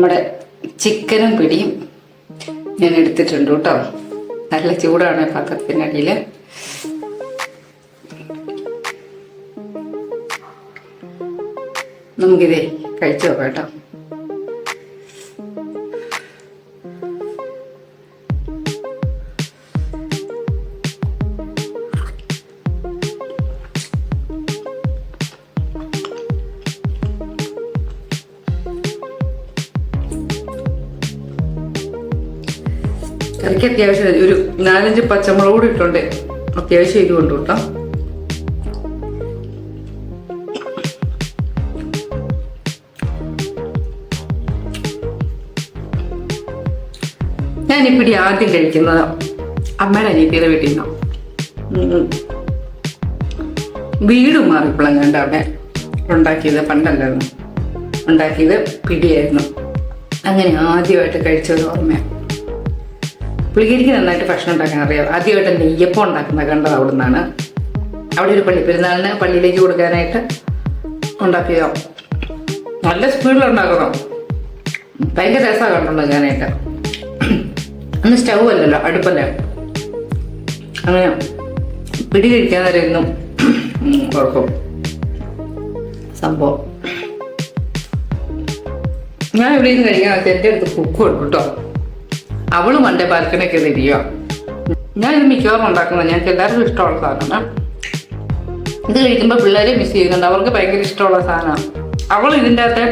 നമ്മുടെ ചിക്കനും പിടിയും ഞാൻ എടുത്തിട്ടുണ്ട് കേട്ടോ. നല്ല ചൂടാണ് പാത്രത്തിനടിയിൽ നമുക്കിതേ കഴിച്ചു നോക്കാം കേട്ടോ. കറിക്ക് അത്യാവശ്യം ഒരു നാലഞ്ച് പച്ചമുളക് കൂടി ഇട്ടുണ്ട്. അത്യാവശ്യം ഇത് കൊണ്ടു കേട്ടോ ഞാൻ ഇപ്പിടി ആദ്യം കഴിക്കുന്നത് അമ്മയുടെ അനിയത്തിയുടെ വീട്ടിൽ നിന്നാണ് വീട് മാറിയപ്പോഴും കണ്ട അവിടെ ഉണ്ടാക്കിയത് പണ്ടല്ലായിരുന്നു. ഉണ്ടാക്കിയത് പിടിയായിരുന്നു. അങ്ങനെ ആദ്യമായിട്ട് കഴിച്ചത് ഓർമ്മയാണ് പുള്ളിക്കാരിക്ക് നന്നായിട്ട് ഭക്ഷണം ഉണ്ടാക്കാൻ അറിയാം. ആദ്യമായിട്ട് നെയ്യപ്പം ഉണ്ടാക്കുന്ന കണ്ടത് അവിടെ നിന്നാണ് അവിടെ ഒരു പള്ളി പെരുന്നാളിന് പള്ളിയിലേക്ക് കൊടുക്കാനായിട്ട് ഉണ്ടാക്കിയോ നല്ല സ്പീഡിൽ ഉണ്ടാക്കണം ഭയങ്കര രസമാണ് കണ്ടുണ്ടാക്കാനായിട്ട് അന്ന് സ്റ്റൗ അല്ലല്ലോ അടുപ്പല്ലേ? അങ്ങനെ പിടി കഴിക്കാൻ കുഴപ്പം സംഭവം. ഞാൻ നിന്ന് കഴിക്കാൻ എന്റെ അടുത്ത് കുക്ക് ഉണ്ട് കേട്ടോ. അവൾ മണ്ടേ ബാൽക്കണിയൊക്കെ തിരിയോ ഞാൻ ഇത് മിക്കവാറും ഉണ്ടാക്കുന്നത് ഞങ്ങൾക്ക് എല്ലാവർക്കും ഇഷ്ടമുള്ള സാധനമാണ്. ഇത് കഴിക്കുമ്പോൾ പിള്ളേരെ മിസ് ചെയ്യുന്നുണ്ട്. അവർക്ക് ഭയങ്കര ഇഷ്ടമുള്ള സാധനമാണ്. അവൾ ഇതിന്റെ അകത്ത്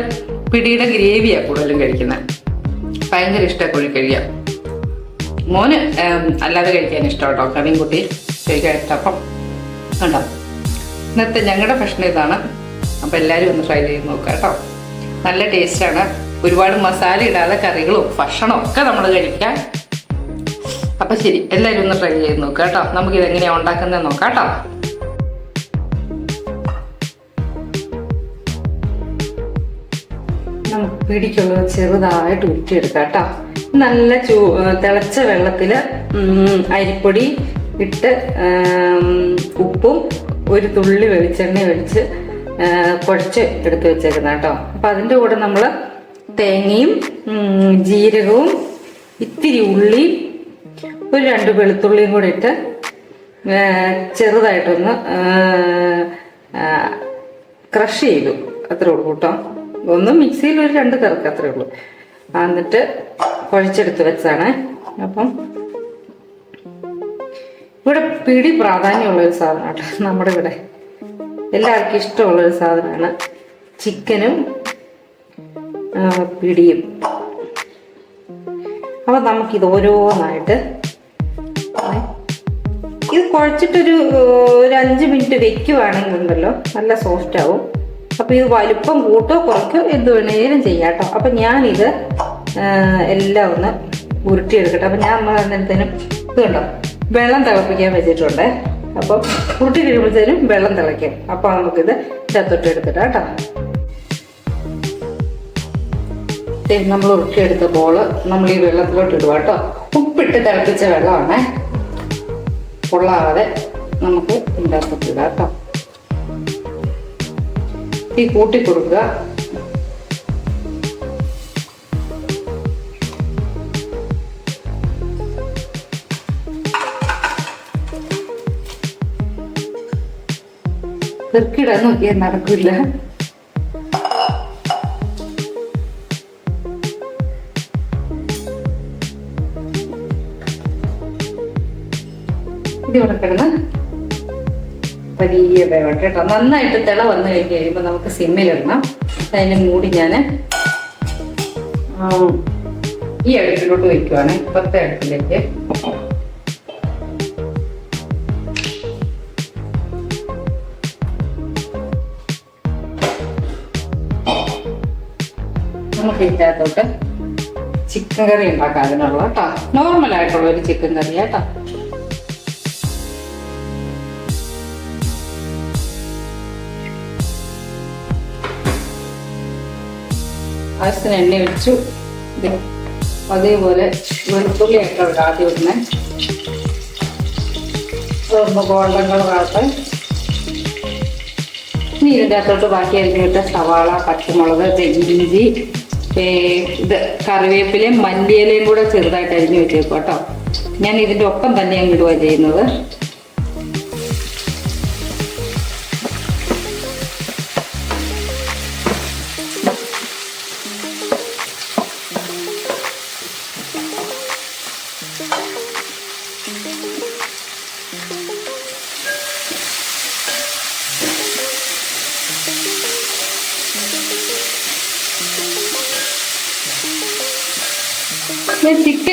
പിടിയുടെ ഗ്രേവിയാണ് കൂടുതലും കഴിക്കുന്നത്. ഭയങ്കര ഇഷ്ടമാണ് കോഴിക്കഴിയ മോന് അല്ലാതെ കഴിക്കാൻ ഇഷ്ടം കേട്ടോ കറിയും കൂട്ടി കഴിക്കാൻ ഇഷ്ടം. അപ്പം കണ്ടോ? ഇന്നത്തെ ഞങ്ങളുടെ ഭക്ഷണം ഇതാണ്. അപ്പം എല്ലാവരും ഒന്ന് ട്രൈ ചെയ്ത് നോക്കാം കേട്ടോ. നല്ല ടേസ്റ്റാണ് ഒരുപാട് മസാല ഇടാതെ കറികളും ഭക്ഷണവും ഒക്കെ നമ്മൾ കഴിക്കാം അപ്പം ശരി എല്ലാവരും ഒന്ന് ട്രൈ ചെയ്ത് നോക്കുക കേട്ടോ. നമുക്കിത് എങ്ങനെയാണ് ഉണ്ടാക്കുന്നത് നോക്കാം കേട്ടോ. നമുക്ക് പിടിക്കുള്ളത് ചെറുതായിട്ട് ഉരുട്ടിയെടുക്കാം കേട്ടോ. നല്ല ചൂ തിളച്ച വെള്ളത്തിൽ അരിപ്പൊടി ഇട്ട് ഉപ്പും ഒരു തുള്ളി വെളിച്ചെണ്ണ ഒഴിച്ച് കുഴച്ച് എടുത്ത് വെച്ചേക്കുന്ന കേട്ടോ. അപ്പം അതിന്റെ കൂടെ നമ്മൾ തേങ്ങയും ജീരകവും ഇത്തിരി ഉള്ളിയും ഒരു രണ്ട് വെളുത്തുള്ളിയും കൂടെ ഇട്ട് ചെറുതായിട്ടൊന്ന് ക്രഷ് ചെയ്തു. അത്രേ ഉള്ളൂ കേട്ടോ. ഒന്ന് മിക്സിയിൽ ഒരു രണ്ട് കറക്ക് അത്രേ ഉള്ളൂ. എന്നിട്ട് കുഴച്ചെടുത്ത് വെച്ചാണ്. അപ്പം ഇവിടെ പിടി പ്രാധാന്യമുള്ള ഒരു സാധനം കേട്ടോ നമ്മുടെ ഇവിടെ. എല്ലാവർക്കും ഇഷ്ടമുള്ള ഒരു സാധനമാണ്. ചിക്കനും പിടിയും. അപ്പൊ നമുക്കിത് ഓരോന്നായിട്ട് ഇത് കുഴച്ചിട്ടൊരു ഒരു അഞ്ച് മിനിറ്റ് വെക്കുവാണെങ്കിൽ ഉണ്ടല്ലോ നല്ല സോഫ്റ്റ് ആവും. അപ്പൊ ഇത് വലുപ്പം കൂട്ടോ കുറയ്ക്കോ എന്ത് വേണേലും ചെയ്യാം കേട്ടോ. അപ്പൊ ഞാനിത് എല്ലാം ഒന്ന് ഉരുട്ടിയെടുക്കട്ടെ. അപ്പൊ ഞാൻ അന്നേരത്തേനും ഇത് കണ്ടോ വെള്ളം തിളപ്പിക്കാൻ വെച്ചിട്ടുണ്ട്. അപ്പം ഉരുട്ടി കഴിയുമ്പോഴത്തേനും വെള്ളം തിളയ്ക്കും. അപ്പൊ നമുക്കിത് ചത്തൊട്ട് എടുത്തിട്ടാ നമ്മൾ ഉരുട്ടിയെടുത്ത ബോൾ നമ്മൾ ഈ വെള്ളത്തിലോട്ട് ഇടുക കേട്ടോ. ഉപ്പിട്ട് തിളപ്പിച്ച വെള്ളമാണ്. പൊള്ളാതെ നമുക്ക് ഉണ്ടാക്കത്തില്ല കേട്ടോ. ഈ കൂട്ടി കൊടുക്കുക. പെറുക്കിടാൻ നോക്കിയാൽ നടക്കില്ല ഇത് ഇവിടെ കിടന്ന് വലിയ വേവട്ടെ കേട്ടോ. നന്നായിട്ട് തിള വന്നു കഴിഞ്ഞ് കഴിയുമ്പോൾ നമുക്ക് സിമ്മിലിടണം അതിന് മൂടി ഞാൻ ഈ അടുപ്പിലോട്ട് വയ്ക്കുവാണ്. ഇപ്പത്തെ അടുപ്പിലേക്ക്. നമുക്ക് ഇതിനകത്തോട്ട് ചിക്കൻ കറി ഉണ്ടാക്കാം അതിനുള്ള നോർമൽ ആയിട്ടുള്ള ഒരു ചിക്കൻ കറി കേട്ടോ. ആവശ്യത്തിന് എണ്ണ ഒഴിച്ചു. അതേപോലെ വെളുത്തുള്ളി ഒക്കെ ഇവിടെ ആദ്യം ഇടുന്നേ അതൊന്ന് ഗോൾഡൻ കളറാകട്ടെ ഇനി ഇതിന്റെ അകത്തോട്ട് ബാക്കി അരിഞ്ഞിട്ട് സവാള പച്ചമുളക് ഇഞ്ചി ഇത് കറിവേപ്പിലയും മല്ലിയിലയും കൂടെ ചെറുതായിട്ട് അരിഞ്ഞു വെച്ചേക്കും കേട്ടോ ഞാൻ ഇതിന്റെ ഒപ്പം തന്നെ അങ്ങ് ഇടുക ചെയ്യുന്നത്.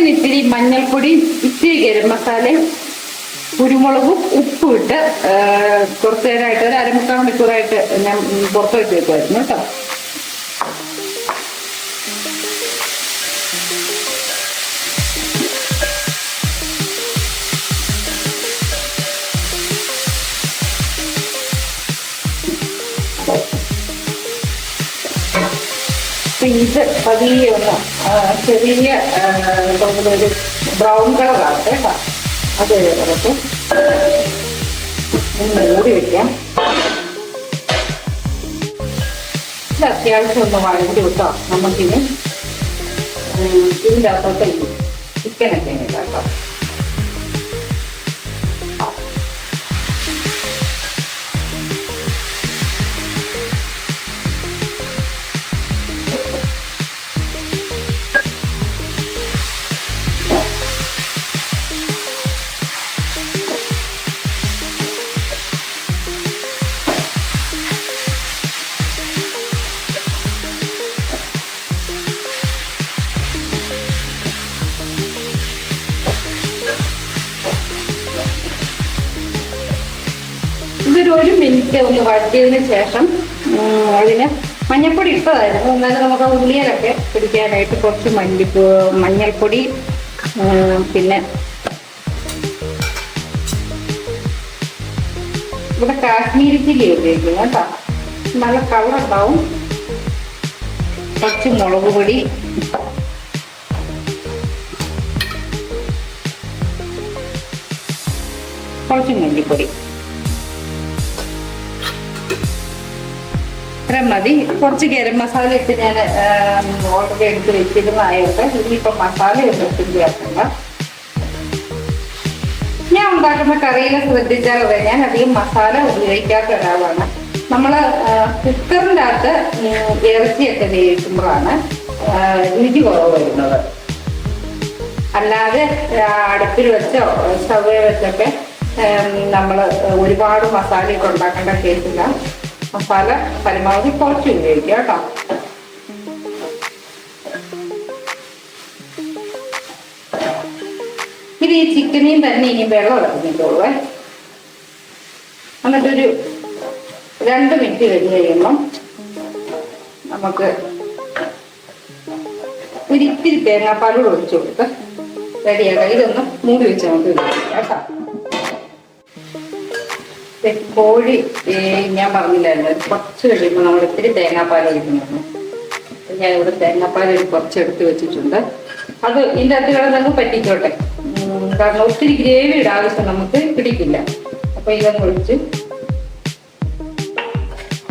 ഞാൻ ഇത്തിരി മഞ്ഞൾപ്പൊടി ഇത്തിരി ഗരം മസാലയും കുരുമുളകും ഉപ്പും ഇട്ട് കുറച്ച് നേരമായിട്ട് ഒരു അരമുക്കാൽ മണിക്കൂറായിട്ട് ഞാൻ പുറത്ത് വെച്ച് വെക്കുമായിരുന്നു കേട്ടോ. അപ്പൊ ഇത് പതിയെ ഒന്ന് ചെറിയ ഒരു ബ്രൗൺ കളറാണ് കേട്ടോ അത് കുറച്ച് മൂടി വെക്കാം. ഇത് അത്യാവശ്യം ഒന്ന് വഴങ്ങി വിട്ടോ നമുക്കിനി ഇതിന്റെ അകത്തോട്ട് ചിക്കനൊക്കെ കേട്ടോ. ഇതൊരു ഒരു മിനിറ്റ് ഒന്ന് വഴറ്റിയതിന് ശേഷം അതിന് മഞ്ഞൾപ്പൊടി ഇട്ടതായിരുന്നു. എന്നാലും നമുക്ക് ആ ഉള്ളിയിലൊക്കെ പിടിക്കാനായിട്ട് കുറച്ച് മല്ലിപ്പൂ മഞ്ഞൾപ്പൊടി പിന്നെ ഇവിടെ കാശ്മീരി ചില്ലി ഉപയോഗിക്കുന്നു കേട്ടോ. നല്ല കളർ ഉണ്ടാവും. കുറച്ച് മുളക് പൊടി. കുറച്ച് മല്ലിപ്പൊടി. ഇത്രയും മതി. കുറച്ച് ഗരം മസാല ഇട്ട് ഞാൻ ഓൾറെഡി എടുത്ത് വെച്ചിരുന്നതായിട്ട് ഇനിയിപ്പോൾ മസാല ഒന്നും ചേർക്കണ്ട. ഞാൻ ഉണ്ടാക്കുന്ന കറിയിൽ ശ്രദ്ധിച്ചാൽ അതെ ഞാൻ അധികം മസാല ഉപയോഗിക്കാത്ത ഒരാളാണ്. നമ്മൾ കുക്കറിന്റെ അകത്ത് ഇറച്ചിയൊക്കെ വേവിക്കുമ്പോഴാണ് രുചി കുറവ് വരുന്നത്. അല്ലാതെ അടുപ്പിൽ വെച്ചോ സ്റ്റവ് വെച്ചൊക്കെ നമ്മൾ ഒരുപാട് മസാലയൊക്കെ ഉണ്ടാക്കേണ്ട കേസില്ല. മസാല പരമാവധി കുറച്ച് ഉപയോഗിക്കുക കേട്ടോ ഇത് ഈ ചിക്കനെയും തന്നെ ഇനി വെള്ളം ഇറങ്ങിക്കോളുവേ എന്നിട്ടൊരു രണ്ട് മിനിറ്റ് കഴിഞ്ഞ് കഴിയുമ്പം നമുക്ക് ഒരിത്തിരി തേങ്ങാപ്പാലൂടെ ഒഴിച്ചു കൊടുത്ത് റെഡിയാക്കാം. ഇതൊന്ന് മൂടി വെച്ച് നമുക്ക് കേട്ടോ കോഴി ഞാൻ പറഞ്ഞില്ലായിരുന്നു കുറച്ച് കഴിയുമ്പോൾ നമ്മൾ ഇത്തിരി തേങ്ങാപ്പാൽ ഒഴിക്കുന്നു. ഞാൻ ഇവിടെ തേങ്ങാപ്പാൽ കുറച്ച് എടുത്ത് വെച്ചിട്ടുണ്ട്. അത് ഇതിന്റെ അകത്ത് കിടന്നങ്ങ് പറ്റിക്കോട്ടെ. കാരണം ഒത്തിരി ഗ്രേവിയുടെ ആവശ്യം നമുക്ക് പിടിക്കില്ല. അപ്പൊ ഇതൊന്ന് ഒഴിച്ച്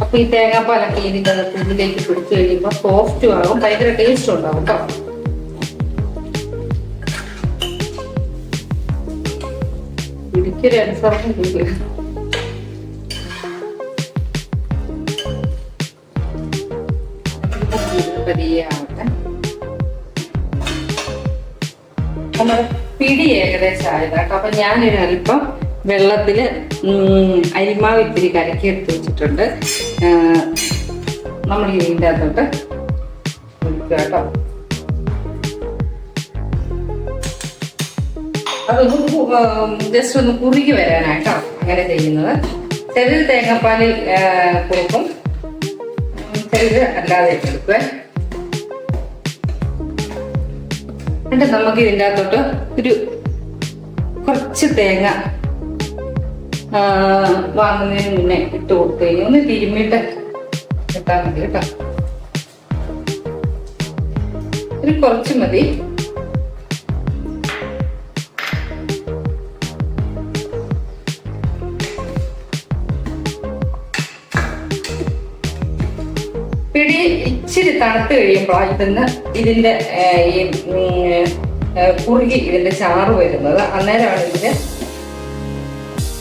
അപ്പൊ ഈ തേങ്ങാപ്പാലൊക്കെ ഇതിന്റെ അകത്ത് ഇതിലേക്ക് പിടിച്ചു കഴിയുമ്പോൾ സോഫ്റ്റും ആകും. ഭയങ്കര ടേസ്റ്റും ഉണ്ടാവും കേട്ടോ. ഇടിക്കൊരു അനുസരണം പതിയെ നമ്മുടെ പിടി ഏകദേശം ആയത് അപ്പൊ ഞാനൊരു അല്പം വെള്ളത്തിൽ അരിമാവ് ഇത്തിരി കലക്കി എടുത്ത് വെച്ചിട്ടുണ്ട്. നമ്മൾ ഇതിന്റെ അകത്തോട്ട് കേട്ടോ. അതൊന്ന് ജസ്റ്റ് ഒന്ന് കുറുകി വരാനായിട്ടോ അങ്ങനെ ചെയ്യുന്നത്. ചിലർ തേങ്ങാപ്പാലിൽ കൊടുക്കും ചിലർ അല്ലാതെ എടുക്കുവേ. എന്നിട്ട് നമുക്ക് ഇതിന്റെ അകത്തോട്ട് ഒരു കുറച്ച് തേങ്ങ വാങ്ങുന്നതിന് മുന്നേ ഇട്ട് കൊടുത്തു കഴിഞ്ഞാൽ ഒന്ന് തിരുമ്മിയിട്ട് ഇട്ടാൽ മതി കേട്ടോ. ഒരു കുറച്ച് മതി. തണുത്ത് കഴിയുമ്പോൾ ഇതിന്ന് ഇതിന്റെ ഈ കുറുകി ഇതിന്റെ ചാറ് വരുന്നത്. അന്നേരമാണ് ഇതിന്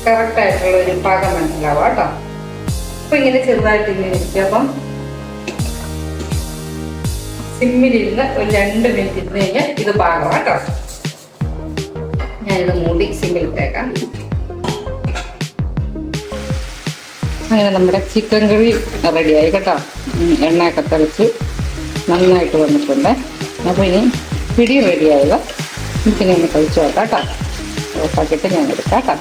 കറക്റ്റ് ആയിട്ടുള്ള ഒരു പാകം മനസ്സിലാവുക കേട്ടോ. അപ്പൊ ഇങ്ങനെ ചെറുതായിട്ട് ഇങ്ങനെ ഇരിക്കുക. അപ്പം സിമ്മിലിരുന്ന് ഒരു രണ്ട് മിനിറ്റ് ഇരുന്ന് കഴിഞ്ഞാൽ ഇത് പാകമാണ് കേട്ടോ. ഞാനിത് മൂടി സിമ്മിലിട്ടേക്കാം അങ്ങനെ നമ്മുടെ ചിക്കൻ കറി റെഡിയായി കേട്ടോ. എണ്ണയൊക്കെ തിളച്ച് നന്നായിട്ട് വന്നിട്ടുണ്ട്. അപ്പോൾ ഇനി പിടി റെഡിയാവുക നമുക്കിനി ഒന്ന് കഴിച്ചു നോക്കാം കേട്ടോ. ഓഫാക്കിയിട്ട് ഞാൻ എടുക്കാം കേട്ടോ.